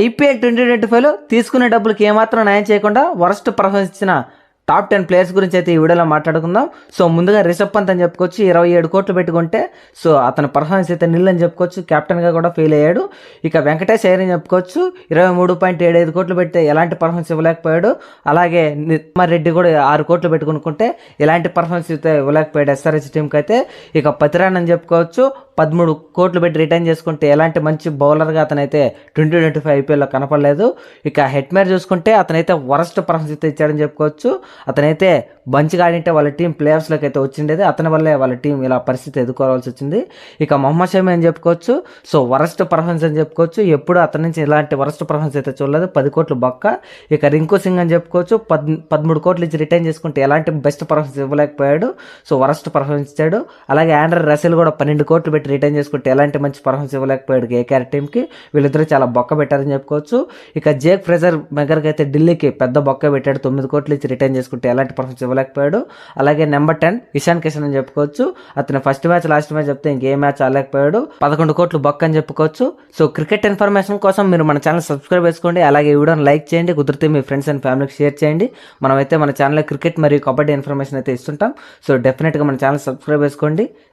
IPL twenty twenty ఫైవ్లో తీసుకునే డబ్బులకి ఏమాత్రం న్యాయం చేయకుండా వరస్ట్ పర్ఫార్మెన్స్ ఇచ్చిన టాప్ టెన్ ప్లేయర్స్ గురించి అయితే ఈ వీడియోలో మాట్లాడుకుందాం. సో ముందుగా రిషబ్ పంత్ అని చెప్పుకోవచ్చు ఇరవై ఏడు కోట్లు పెట్టుకుంటే సో అతని పర్ఫార్మెన్స్ అయితే నిల్ అని చెప్పుకోవచ్చు కెప్టెన్గా కూడా ఫెయిల్ అయ్యాడు. ఇక వెంకటేష్ అయ్యర్ అని చెప్పుకోవచ్చు ఇరవై మూడు పాయింట్ ఏడు ఐదు కోట్లు పెట్టి ఎలాంటి పర్ఫార్మెన్స్ ఇవ్వలేకపోయాడు. అలాగే నిమ్మర్ రెడ్డి కూడా ఆరు కోట్లు పెట్టుకునుకుంటే ఎలాంటి పర్ఫార్మెన్స్ అయితే ఇవ్వలేకపోయాడు ఎస్ఆర్హెచ్ టీంకి అయితే. ఇక పతిరాన్ అని చెప్పుకోవచ్చు పదమూడు కోట్లు పెట్టి రిటర్న్ చేసుకుంటే ఎలాంటి మంచి బౌలర్గా అతనైతే ట్వంటీ ట్వంటీ ఫైవ్ ఐపీఎల్లో కనపడలేదు. ఇక హెట్మేర్ చూసుకుంటే అతనైతే వరస్ట్ పర్ఫార్మెన్స్ అయితే ఇచ్చాడని చెప్పుకోవచ్చు. అతనైతే మంచిగా ఆడింటే వాళ్ళ టీం ప్లేయర్స్లోకి అయితే వచ్చిండేది. అతని వల్లే వాళ్ళ టీం ఇలా పరిస్థితి ఎదుర్కోవాల్సి వచ్చింది. ఇక మొహమ్మద్ షమి అని చెప్పుకోవచ్చు. సో వరస్ట్ పర్ఫార్మెన్స్ అని చెప్పుకోవచ్చు. ఎప్పుడు అతని నుంచి ఇలాంటి వరస్ట్ పర్ఫార్మెన్స్ అయితే చూడలేదు. పది కోట్లు బొక్క. ఇక రింకు సింగ్ అని చెప్పుకోవచ్చు. పద్ పదమూడు కోట్లు ఇచ్చి రిటర్న్ చేసుకుంటే ఎలాంటి బెస్ట్ పర్ఫార్మెన్స్ ఇవ్వలేకపోయాడు. సో వరస్ట్ పర్ఫార్మెన్స్ ఇచ్చాడు. అలాగే ఆండ్రర్ రసెల్ కూడా పన్నెండు కోట్లు పెట్టి రిటర్న్ చేసుకుంటే ఎలాంటి మంచి పర్ఫార్మెన్స్ ఇవ్వలేకపోయాడు కేకేఆర్ టీంకి వీళ్ళిద్దరూ చాలా బొక్క పెట్టారని చెప్పుకోవచ్చు. ఇక జేక్ ఫ్రెజర్ మెగర్కి అయితే ఢిల్లీకి పెద్ద బొక్క పెట్టాడు. తొమ్మిది కోట్లు ఇచ్చి రిటర్న్ చేసుకుంటే ఎలాంటి పర్ఫార్మెన్స్ ఇవ్వలేకపోయాడు. అలాగే నెంబర్ టెన్ ఇషాన్ కిషన్ అని చెప్పుకోవచ్చు. అతను ఫస్ట్ మ్యాచ్ లాస్ట్ మ్యాచ్ చెప్తే ఇంకే మ్యాచ్ ఆడలేకపోయాడు. పదకొండు కోట్లు బొక్క అని చెప్పుకోవచ్చు. సో క్రికెట్ ఇన్ఫర్మేషన్ కోసం మీరు మన ఛానల్ సబ్స్క్రైబ్ చేసుకోండి. అలాగే ఈ వీడియోని లైక్ చేయండి. కుదిరితే మీ ఫ్రెండ్స్ అండ్ ఫ్యామిలీకి షేర్ చేయండి. మనమైతే మన ఛానల్లో క్రికెట్ మరియు కబడ్డీ ఇన్ఫర్మేషన్ అయితే ఇస్తుంటాం. సో డెఫినెట్గా మన ఛానల్ సబ్స్క్రైబ్ చేసుకోండి.